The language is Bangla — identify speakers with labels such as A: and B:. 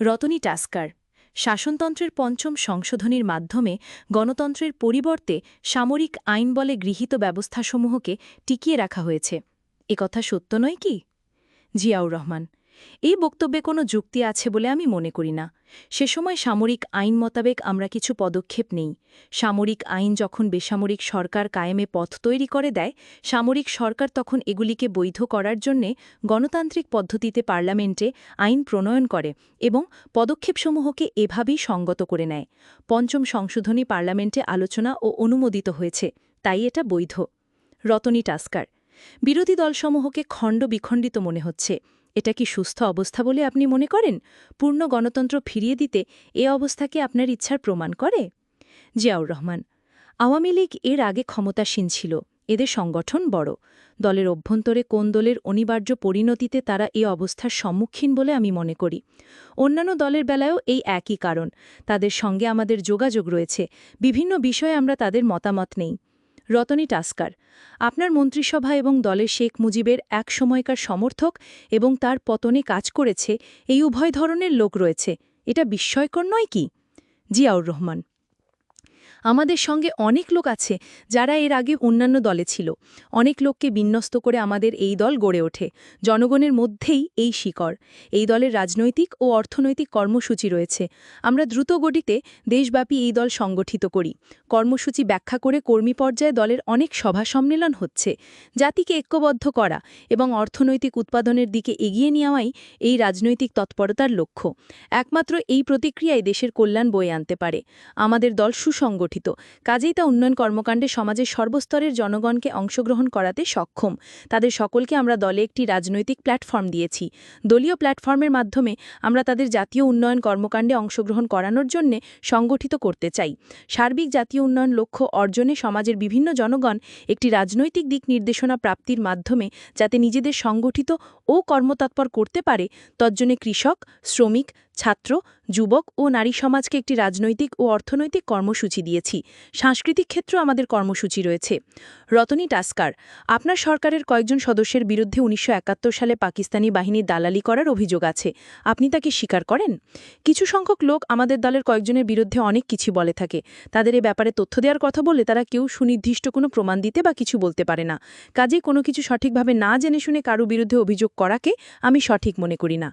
A: রতনী টাস্কার, শাসনতন্ত্রের পঞ্চম সংশোধনীর মাধ্যমে গণতন্ত্রের পরিবর্তে সামরিক আইন বলে গৃহীত ব্যবস্থাসমূহকে টিকিয়ে রাখা হয়েছে। একথা সত্য নয় কি? জিয়াউর রহমান এই বক্তব্যে কোনো যুক্তি আছে বলে আমি মনে করি না। সে সময় সামরিক আইন মোতাবেক আমরা কিছু পদক্ষেপ নেই। সামরিক আইন যখন বেসামরিক সরকার কায়েমে পথ তৈরি করে দেয়, সামরিক সরকার তখন এগুলিকে বৈধ করার জন্যে গণতান্ত্রিক পদ্ধতিতে পার্লামেন্টে আইন প্রণয়ন করে এবং পদক্ষেপসমূহকে এভাবেই সঙ্গত করে নেয়। পঞ্চম সংশোধনী পার্লামেন্টে আলোচনা ও অনুমোদিত হয়েছে, তাই এটা বৈধ। রতনী টাস্কার। বিরোধী দলসমূহকে খণ্ড বিখণ্ডিত মনে হচ্ছে। এটা কি সুস্থ অবস্থা বলে আপনি মনে করেন? পূর্ণ গণতন্ত্র ফিরিয়ে দিতে এ অবস্থাকে আপনার ইচ্ছার প্রমাণ করে? জিয়াউর রহমান, আওয়ামী লীগ এর আগে ক্ষমতাসীন ছিল, এদের সংগঠন বড়। দলের অভ্যন্তরে কোন দলের অনিবার্য পরিণতিতে তারা এ অবস্থার সম্মুখীন বলে আমি মনে করি। অন্যান্য দলের বেলায়ও এই একই কারণ। তাদের সঙ্গে আমাদের যোগাযোগ রয়েছে। বিভিন্ন বিষয়ে আমরা তাদের মতামত নেই। রতনী টাস্কার। আপনার মন্ত্রিসভা এবং দলে শেখ মুজিবের এক সময়কার সমর্থক এবং তার পতনে কাজ করেছে এই উভয় ধরনের লোক রয়েছে। এটা বিস্ময়কর নয় কি? জিয়াউর রহমান আমাদের সঙ্গে অনেক লোক আছে যারা এর আগে অন্যান্য দলে ছিল। অনেক লোককে বিন্যস্ত করে আমাদের এই দল গড়ে ওঠে। জনগণের মধ্যেই এই শিকড়। এই দলের রাজনৈতিক ও অর্থনৈতিক কর্মসূচি রয়েছে। আমরা দ্রুত গতিতে দেশব্যাপী এই দল সংগঠিত করি। কর্মসূচি ব্যাখ্যা করে কর্মী পর্যায়ে দলের অনেক সভা সম্মেলন হচ্ছে। জাতিকে ঐক্যবদ্ধ করা এবং অর্থনৈতিক উৎপাদনের দিকে এগিয়ে নেওয়াই এই রাজনৈতিক তৎপরতার লক্ষ্য। একমাত্র এই প্রতিক্রিয়ায় দেশের কল্যাণ বয়ে আনতে পারে। আমাদের দল সুসংগঠিত। গঠিত। কাজেই তা উন্নয়ন কর্মকাণ্ডে সমাজের সর্বস্তরের জনগণকে অংশগ্রহণ করাতে সক্ষম। তাদের সকলকে আমরা দলে একটি রাজনৈতিক প্ল্যাটফর্ম দিয়েছি। দলীয় প্ল্যাটফর্মের মাধ্যমে আমরা তাদের জাতীয় উন্নয়ন কর্মকাণ্ডে অংশগ্রহণ করানোর জন্য সংগঠিত করতে চাই। সার্বিক জাতীয় উন্নয়ন লক্ষ্য অর্জনে সমাজের বিভিন্ন জনগণ একটি রাজনৈতিক দিক নির্দেশনা প্রাপ্তির মাধ্যমে যাতে নিজেদের সংগঠিত ও কর্মতৎপর করতে পারে, তজ্জনে কৃষক, শ্রমিক ছাত্র, যুবক ও নারী সমাজকে একটি রাজনৈতিক ও অর্থনৈতিক কর্মসূচি দিয়েছি। সাংস্কৃতিক ক্ষেত্র আমাদের কর্মসূচি রয়েছে। রতনী টাস্কার, আপনার সরকারের কয়েকজন সদস্যের বিরুদ্ধে উনিশশো একাত্তর সালে পাকিস্তানি বাহিনীর দালালি করার অভিযোগ আছে। আপনি তাকে স্বীকার করেন? কিছু সংখ্যক লোক আমাদের দলের কয়েকজনের বিরুদ্ধে অনেক কিছু বলে থাকে। তাদের এ ব্যাপারে তথ্য দেওয়ার কথা বললে তারা কেউ সুনির্দিষ্ট কোনো প্রমাণ দিতে বা কিছু বলতে পারে না। কাজে কোনো কিছু সঠিকভাবে না জেনে শুনে কারও বিরুদ্ধে অভিযোগ করাকে আমি সঠিক মনে করি না।